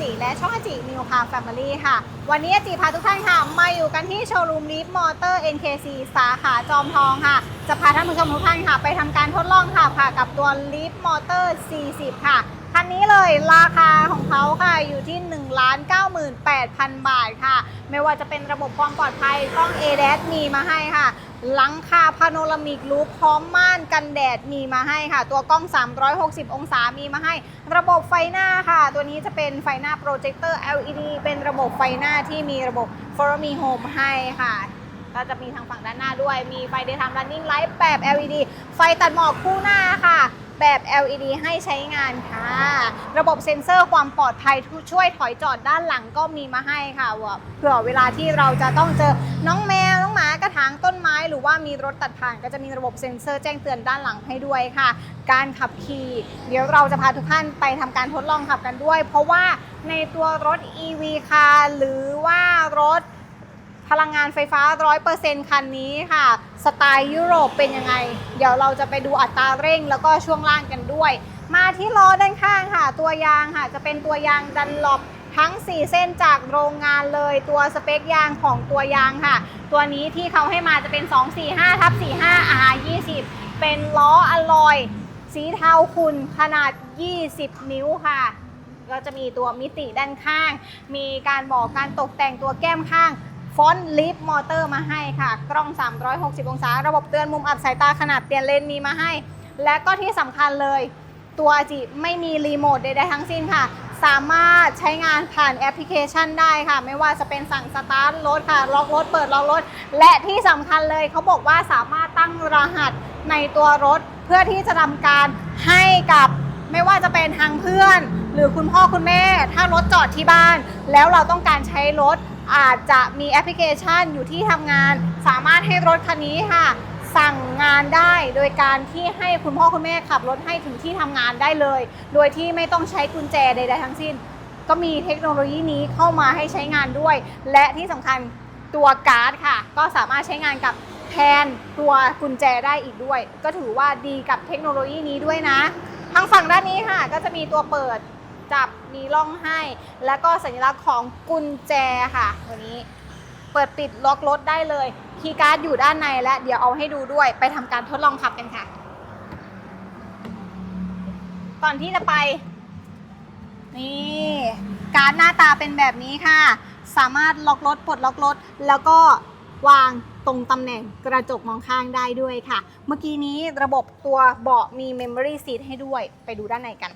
จิและช่องอาจินิวคาแฟมิลี่ค่ะ วันนี้อาจิพาทุกท่านค่ะ มาอยู่กันที่โชว์รูมลิฟมอเตอร์ NKC สาขาจอมทองค่ะ จะพาท่านผู้ชมทุกท่านค่ะ ไปทำการทดลองค่ะค่ะกับตัวลิฟมอเตอร์ 40 ค่ะ คันนี้เลยราคาของเขาค่ะอยู่ที่1 9 8 0 0 0 บาทค่ะ ไม่ว่าจะเป็นระบบความปลอดภัยกล้อง a d a s มีมาให้ค่ะ หลังคาพาโนรามิกรูปพร้อมม่านกันแดดมีมาให้ค่ะ ตัวกล้อง 360 องศามีมาให้ ระบบไฟหน้าค่ะ ตัวนี้จะเป็นไฟหน้าโปรเจคเตอร์ LED เป็นระบบไฟหน้าที่มีระบบ Follow Me Home ให้ค่ะก็จะมีทางฝั่งด้านหน้าด้วย มีไฟ Daytime Running Light แบบ LED ไฟตัดหมอกคู่หน้าค่ะ แบบ LED ให้ใช้งานค่ะ ระบบเซ็นเซอร์ความปลอดภัยช่วยถอยจอดด้านหลังก็มีมาให้ค่ะเผื่อเวลาที่เราจะต้องเจอน้องแมว น้องหมา ระถางต้นไม้หรือว่ามีรถตัดผ่านก็จะมีระบบเซ็นเซอร์แจ้งเตือนด้านหลังให้ด้วยค่ะ การขับขี่ เดี๋ยวเราจะพาทุกท่านไปทำการทดลองขับกันด้วย เพราะว่าในตัวรถ EV ค่ะหรือว่ารถพลังงานไฟฟ้า 100%คันนี้ค่ะ สไตล์ยุโรปเป็นยังไง เดี๋ยวเราจะไปดูอัตราเร่งแล้วก็ช่วงล่างกันด้วย มาที่ล้อด้านข้างค่ะ ตัวยางค่ะ จะเป็นตัวยางดันหลบ ทั้ง 4 เส้นจากโรงงานเลยตัวสเปคยางของตัวยางค่ะ ตัวนี้ที่เขาให้มาจะเป็น 245ทับ45 R 20เป็นล้ออลอย สีเทาขุ่นขนาด 20 นิ้วค่ะก็จะมีตัวมิติด้านข้าง มีการบอกการตกแต่งตัวแก้มข้างฟอนต์ลิฟมอเตอร์มาให้ค่ะ กล้อง 360 องศา ระบบเตือนมุมอับสายตาขนาดเปลี่ยนเลนมีมาให้ และก็ที่สำคัญเลย ตัวจิไม่มีรีโมทใดๆทั้งสิ้นค่ะ สามารถใช้งานผ่านแอปพลิเคชันได้ค่ะ ไม่ว่าจะเป็นสั่งสตาร์ทรถค่ะ ล็อกรถ เปิดล็อกรถ และที่สำคัญเลยเขาบอกว่าสามารถตั้งรหัสในตัวรถ เพื่อที่จะทำการให้กับไม่ว่าจะเป็นทางเพื่อน หรือคุณพ่อคุณแม่ ถ้ารถจอดที่บ้าน แล้วเราต้องการใช้รถอาจจะมีแอปพลิเคชันอยู่ที่ทำงาน สามารถให้รถคันนี้ค่ะ สั่งงานได้โดยการที่ให้คุณพ่อคุณแม่ขับรถให้ถึงที่ทำงานได้เลย โดยที่ไม่ต้องใช้กุญแจใดๆทั้งสิ้น ก็มีเทคโนโลยีนี้เข้ามาให้ใช้งานด้วย และที่สำคัญตัวการ์ดค่ะ ก็สามารถใช้งานกับแทนตัวกุญแจได้อีกด้วย ก็ถือว่าดีกับเทคโนโลยีนี้ด้วยนะ ทางฝั่งด้านนี้ค่ะ ก็จะมีตัวเปิดจับมีร่องให้ แล้วก็สัญลักษณ์ของกุญแจค่ะตัวนี้ เปิดปิดล็อกรถได้เลยคีย์การ์ดอยู่ด้านในและเดี๋ยวเอาให้ดูด้วยไปทำการทดลองขับกันค่ะ ก่อนที่จะไป นี่การ์ดหน้าตาเป็นแบบนี้ค่ะ สามารถล็อกรถปลดล็อกรถ แล้วก็วางตรงตำแหน่งกระจกมองข้างได้ด้วยค่ะ เมื่อกี้นี้ระบบตัวเบาะมี Memory Seat ให้ด้วยไปดูด้านในกัน